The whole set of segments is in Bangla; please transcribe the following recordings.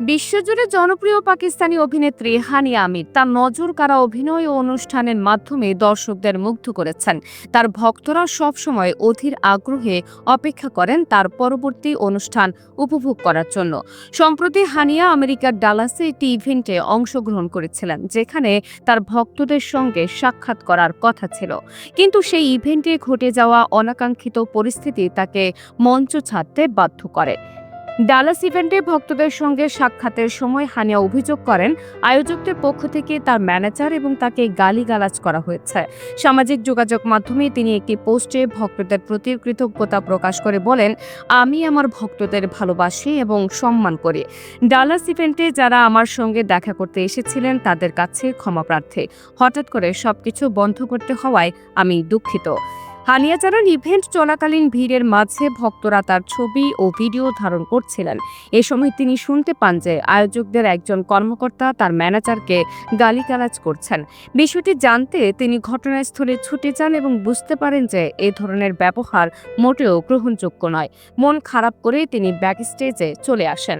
বিশ্বজুড়ে জনপ্রিয় পাকিস্তানি অভিনেত্রী হানিয়া আমির তার নজর কারা অভিনয় ও অনুষ্ঠানের মাধ্যমে দর্শকদের মুগ্ধ করেছেন। তার ভক্তরা সবসময় অধীর আগ্রহে অপেক্ষা করেন তার পরবর্তী অনুষ্ঠান উপভোগ করার জন্য। সম্প্রতি হানিয়া আমেরিকার ডালাসে একটি ইভেন্টে অংশগ্রহণ করেছিলেন, যেখানে তার ভক্তদের সঙ্গে সাক্ষাৎ করার কথা ছিল। কিন্তু সেই ইভেন্টে ঘটে যাওয়া অনাকাঙ্ক্ষিত পরিস্থিতি তাকে মঞ্চ ছাড়তে বাধ্য করে। ডালাস ইভেন্টে ভক্তদের সঙ্গে সাক্ষাতের সময় হানিয়া অভিযোগ করেন, আয়োজকদের পক্ষ থেকে তার ম্যানেজার এবং তাকে গালিগালাজ করা হয়েছে। সামাজিক যোগাযোগ মাধ্যমে তিনি একটি পোস্টে ভক্তদের প্রতি কৃতজ্ঞতা প্রকাশ করে বলেন, আমি আমার ভক্তদের ভালোবাসি এবং সম্মান করি। ডালাস ইভেন্টে যারা আমার সঙ্গে দেখা করতে এসেছিলেন তাদের কাছে ক্ষমা প্রার্থী। হঠাৎ করে সবকিছু বন্ধ করতে হওয়ায় আমি দুঃখিত। হানিয়া জানান ইভেন্ট চলাকালীন ভিড়ের মাঝে ভক্তরা তার ছবি ও ভিডিও ধারণ করছিলেন। এ সময় তিনি শুনতে পান যে আয়োজকদের একজন কর্মকর্তা তার ম্যানেজারকে গালিগালাজ করছেন। বিষয়টি জানতে তিনি ঘটনাস্থলে ছুটে যান এবং বুঝতে পারেন যে এ ধরনের ব্যবহার মোটেও গ্রহণযোগ্য নয়। মন খারাপ করে তিনি ব্যাকস্টেজে চলে আসেন।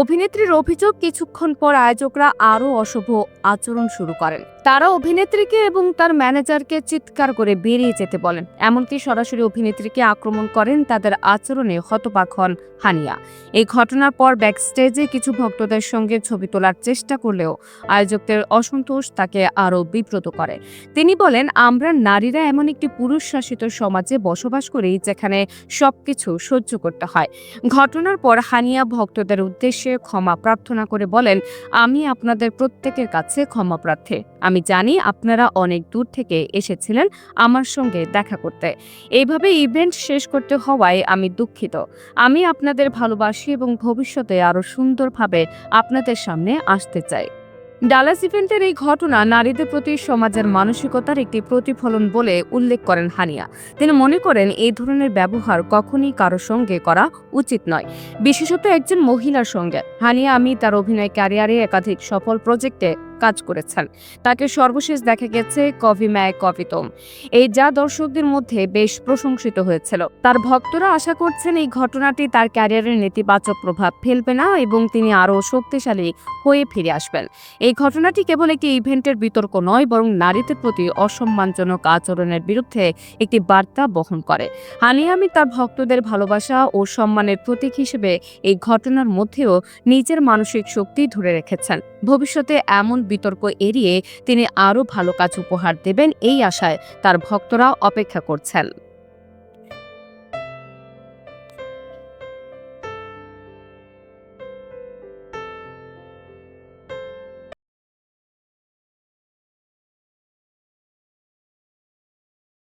অভিনেত্রীর অভিযোগ, কিছুক্ষণ পর আয়োজকরা আরও অশুভ আচরণ শুরু করেন। তারা অভিনেত্রীকে এবং তার ম্যানেজারকে চিৎকার করে বেরিয়ে যেতে বলেন। এমনকি সরাসরি অভিনেত্রীকে আক্রমণ করেন তাদের আচরণে হতবাক হন হানিয়া। এই ঘটনার পর ব্যাকস্টেজে কিছু ভক্তদের সঙ্গে ছবি তোলার চেষ্টা করলেও আয়োজকদের অসন্তোষ তাকে আরও বিব্রত করে। তিনি বলেন, আমরা নারীরা এমন একটি পুরুষ শাসিত সমাজে বসবাস করি যেখানে সবকিছু সহ্য করতে হয়। ঘটনার পর হানিয়া ভক্তদের উদ্দেশ্যে ক্ষমা প্রার্থনা করে বলেন, আমি আপনাদের প্রত্যেকের কাছে ক্ষমা প্রার্থী। আমি জানি আপনারা অনেক দূর থেকে এসেছিলেন আমার সঙ্গে দেখা করতে। এইভাবে ইভেন্ট শেষ করতে হওয়ায় আমি দুঃখিত। আমি আপনাদের ভালোবাসি এবং ভবিষ্যতে আরও সুন্দরভাবে আপনাদের সামনে আসতে চাই। ডালাস ইভেন্টের এই ঘটনা নারীদের প্রতি সমাজের মানসিকতার একটি প্রতিফলন বলে উল্লেখ করেন হানিয়া। তিনি মনে করেন এই ধরনের ব্যবহার কখনই কারও সঙ্গে করা উচিত নয়, বিশেষত একজন মহিলার সঙ্গে। হানিয়া, আমি তার অভিনয় ক্যারিয়ারে একাধিক সফল প্রজেক্টে কাজ করেছেন। তাকে সর্বশেষ দেখা গেছে কভি ম্যায় কভিতম এই যা দর্শকদের মধ্যে বেশ প্রশংসিত হয়েছিল। তার ভক্তরা আশা করছেন এই ঘটনাটি তার ক্যারিয়ারের নেতিবাচক প্রভাব ফেলবে না এবং তিনি আরও শক্তিশালী হয়ে ফিরে আসবেন। এই ঘটনাটি কেবল একটি ইভেন্টের বিতর্ক নয়, বরং নারীদের প্রতি অসম্মানজনক আচরণের বিরুদ্ধে একটি বার্তা বহন করে। হানিয়ামি তার ভক্তদের ভালোবাসা ও সম্মানের প্রতীক হিসেবে এই ঘটনার মধ্যেও নিজের মানসিক শক্তি ধরে রেখেছেন। ভবিষ্যতে এমন বিতর্ক এড়িয়ে তিনি আরও ভালো কাজ উপহার দেবেন এই আশায় তার ভক্তরা অপেক্ষা করছেন।